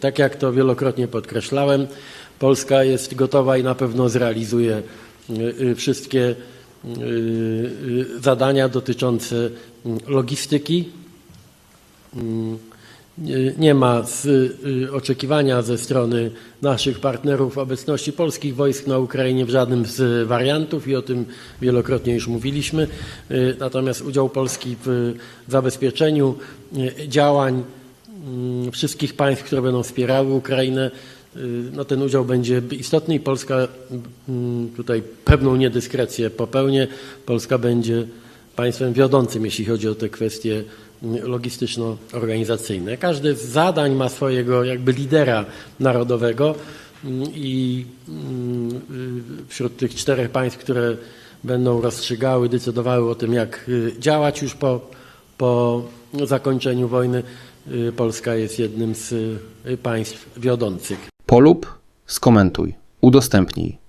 Tak jak to wielokrotnie podkreślałem, Polska jest gotowa i na pewno zrealizuje y, y, wszystkie y, zadania dotyczące y, logistyki. Mm, Nie ma oczekiwania ze strony naszych partnerów obecności polskich wojsk na Ukrainie w żadnym z wariantów i o tym wielokrotnie już mówiliśmy. Natomiast udział Polski w zabezpieczeniu działań mm, wszystkich państw, które będą wspierały Ukrainę, y, no ten udział będzie istotny i Polska mm, tutaj pewną niedyskrecję popełnie. Polska będzie państwem wiodącym, jeśli chodzi o te kwestie mm, logistyczno-organizacyjne. Każde z zadań ma swojego jakby lidera narodowego mm, i mm, y, wśród tych czterech państw, które będą rozstrzygały, decydowały o tym, jak y, działać już po, po zakończeniu wojny, y, Polska jest jednym z y, państw wiodących. Polub, skomentuj, udostępnij.